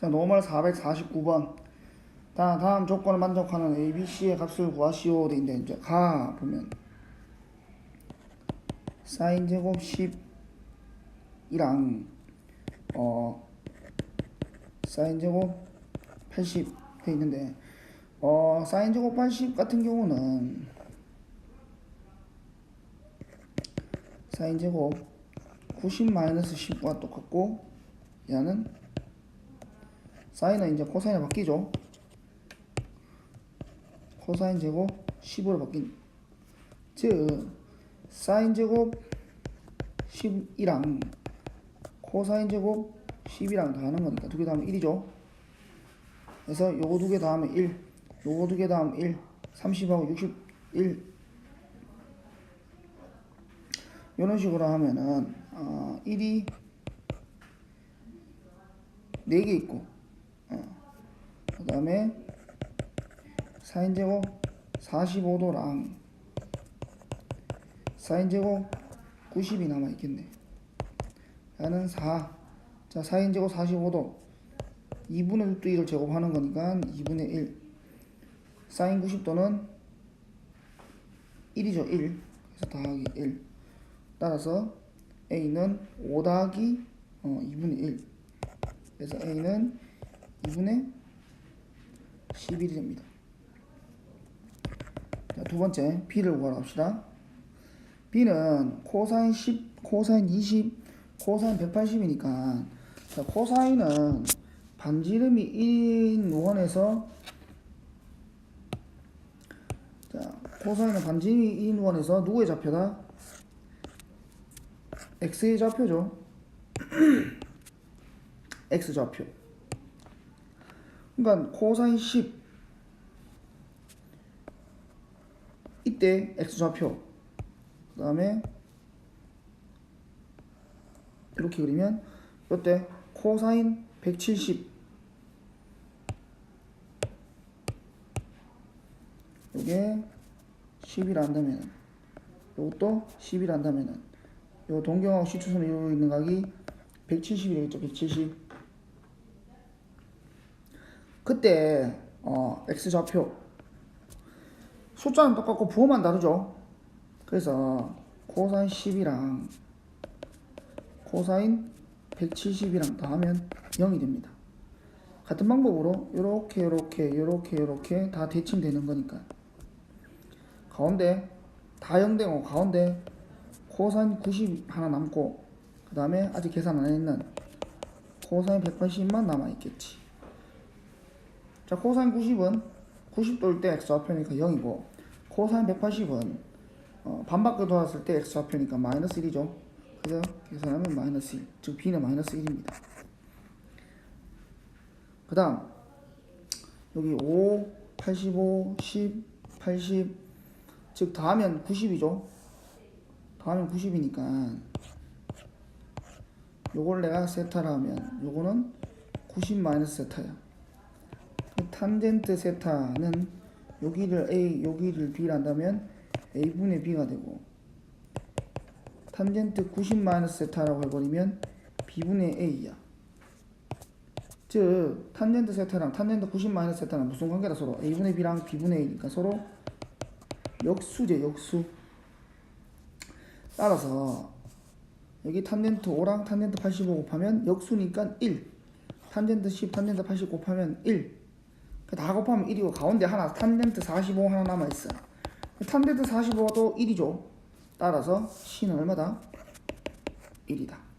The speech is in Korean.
자, 노멀 449번. 다, 다음 조건을 만족하는 A, B, C의 값을 구하시오. 돼 있는데, 이제 가, 보면. 사인 제곱 10이랑, 어, 사인 제곱 80 돼 있는데, 어, 사인 제곱 80 같은 경우는, 사인 제곱 90 마이너스 10과 똑같고, 얘는 사인은 이제 코사인에 바뀌죠. 코사인 제곱 10으로 바뀐 즉 사인 제곱 10이랑 코사인 제곱 10이랑 더하는 거니까 두 개 더하면 1이죠. 그래서 요거 두 개 더하면 1, 요거 두 개 더하면 1, 30하고 61 이런 식으로 하면은 어, 1이 4개 있고 그 다음에 사인제곱 45도랑 사인제곱 90이 남아있겠네. 야는 4. 자, 사인제곱 45도 2분의 6도 1을 제곱하는 거니까 2분의 1 사인 90도는 1이죠 1 그래서 더하기 1 따라서 A는 5 더하기 어, 2분의 1 그래서 A는 2분의 11이 됩니다. 자, 두 번째 B를 구하러 갑시다. B는 코사인 10, 코사인 20, 코사인 180이니까 자, 코사인은 반지름이 1인 원에서 자, 코사인은 반지름이 1인 원에서 누구의 좌표다? X의 좌표죠. X 좌표. 그러니까 코사인 10 이때 x 좌표. 그 다음에 이렇게 그리면 이때 코사인 170 요게 10이라 한다면 요것도 10이라 한다면은 요 동경하고 시추선을 이루고 있는 각이 170이겠죠 170 그때 어, x 좌표 숫자는 똑같고 부호만 다르죠. 그래서 코사인 10이랑 코사인 170이랑 더하면 0이 됩니다. 같은 방법으로 이렇게 이렇게 이렇게 이렇게 다 대칭되는 거니까 가운데 다 0되고 가운데 코사인 90 하나 남고 그 다음에 아직 계산 안 했는 코사인 180만 남아 있겠지. 자, 코사인 90은 90도일 때 x좌표니까 0이고 코사인 180은 어, 반바퀴 돌았을 때 x좌표니까 마이너스 1이죠. 그래서 계산하면 마이너스 1, 즉 b는 마이너스 1입니다. 그 다음 여기 5, 85, 10, 80, 즉 더하면 90이죠. 더하면 90이니까 요걸 내가 세타라 하면 요거는 90 마이너스 세타야. 탄젠트 세타는 여기를 A, 여기를 B를 한다면 A분의 B가 되고 탄젠트 90 마이너스 세타라고 해버리면 B분의 A야. 즉 탄젠트 세타랑 탄젠트 90 마이너스 세타는 무슨 관계다 서로 A분의 B랑 B분의 A니까 서로 역수제 역수. 따라서 여기 탄젠트 5랑 탄젠트 85 곱하면 역수니까 1. 탄젠트 10, 탄젠트 80 곱하면 1. 다 곱하면 1이고 가운데 하나 탄젠트 45 하나 남아 있어. 탄젠트 45도 1이죠. 따라서 C는 얼마다? 1이다.